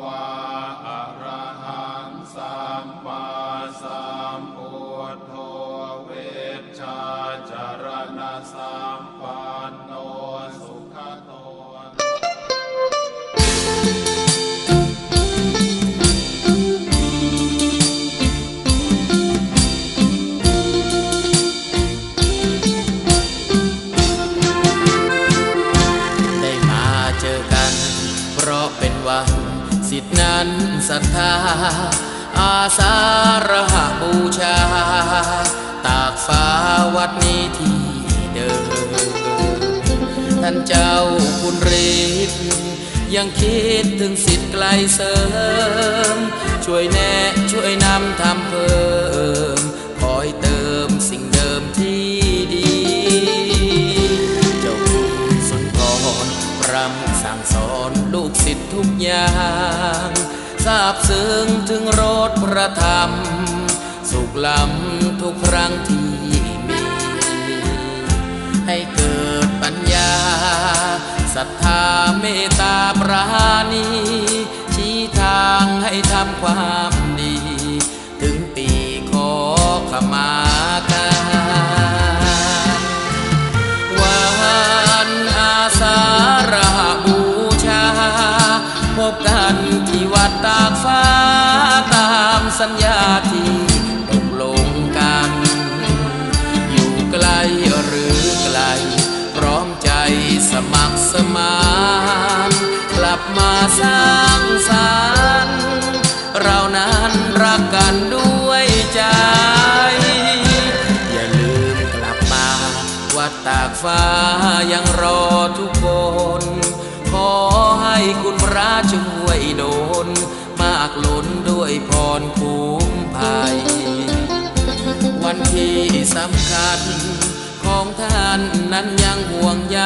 wa นั้นศรัทธา อาสาระหบูชา ตากฟ้าวัดนี้ที่เดิม ท่านเจ้าคุณฤทธิ์ยังคิดถึงสิทธิ์ไกลเสริม ช่วยแนะช่วยนำทำเพิ่ม คอยเติมสิ่งเดิมที่ดี เจ้าคุณสุนทรพรำสั่งสอนลู กศิษย์ทุกอย่างทราบซึ้งถึงรสพระธรรม สุขล้ำทุกครั้งที่มี ให้เกิดปัญญาศรัทธาเมตตาปราณี ชี้ทางให้ทำความ สัญญาที่ตกลงกัน อยู่ไกลหรือไกล พร้อมใจสมัครสมาน กลับมาสร้างสรรค์เรานั้นรักกันด้วยใจ อย่าลืมกลับมาวัดตากฟ้ายังรอทุกคน ขอให้คุณพระช่วยโดน มากล้นด้วยพรคุ้มภัย วันที่สำคัญของท่านนั้นยังห่วงใย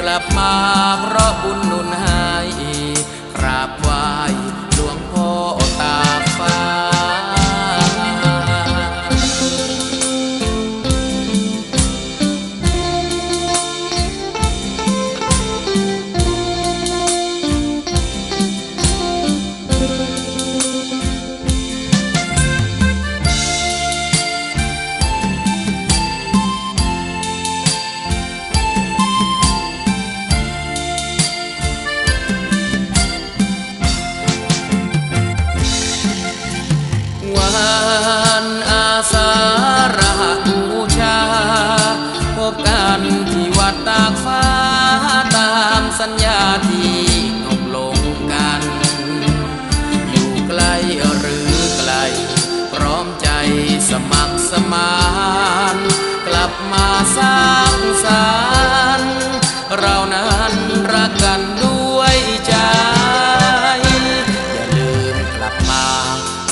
กลับมาเพราะบุญหนุนให้ก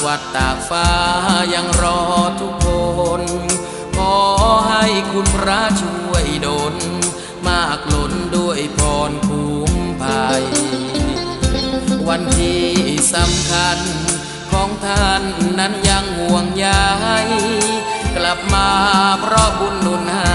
วัดตากฟ้ายังรอทุกคน ขอให้คุณพระช่วยดลมากล้นด้วยพรคุ้มภัย วันที่สำคัญของท่านนั้นยังห่วงใยกลับมาเพราะบุญลุ่นให